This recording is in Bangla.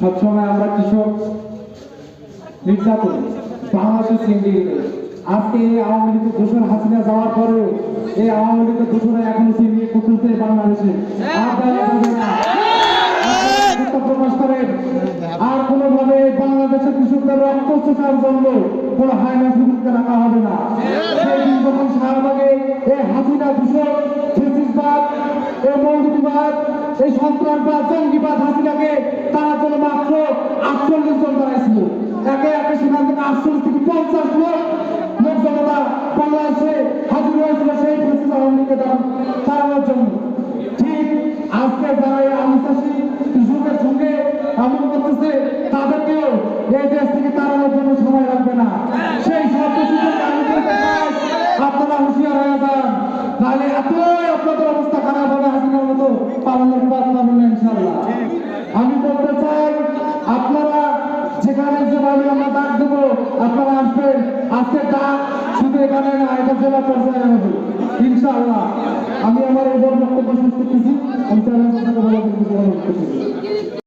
সবসময় আমরা কৃষক নির্যাতন, বাংলাদেশের সিন্ডিকেটে আজকে এই আওয়ামী লীগের দূষণ হাসিনা যাওয়ার পরেও এই আওয়ামী লীগের দূষণ এখন সিন্ডিকেট করতেছে বাংলাদেশে। আর কোনোভাবে বাংলাদেশের কৃষকদের রক্ত চোষার জন্য কোনো হায়না সুযোগকে রাখা হবে না। সেই দিন যখন শাহবাগে এই হাসিনা দূষণ ফেসিসবাদ এই এই সন্ত্রাসবাদ জঙ্গিবাদ হাসিনাকে তারা জন্য মাত্র আটচল্লিশ জন বানাইছিল। একে একে সেখান থেকে আটচল্লিশ থেকে পঞ্চাশ লোক লোক জনতা বাংলাদেশে হাজির হয়েছিল সেই ফেসিস আওয়ামী লীগকে তাড়ানোর জন্য। ঠিক আজকে যারা এই আমিষাসী কৃষকের সঙ্গে এমন করতেছে তাদেরকেও এই দেশ থেকে তাড়ানোর জন্য সময় লাগবে না। সেই সব আমি চাই, আপনারা হুঁশিয়ার হয়ে যান। তাহলে এতই আমরা ডাক দেবো। আজকে ডাক শুধু এখানে না, এটা জেলা পর্যায়ে হবে। ইনশাআল্লাহ। আমি আমার এবার বক্তব্য শেষ করতেছি। আমি তাহলে বলা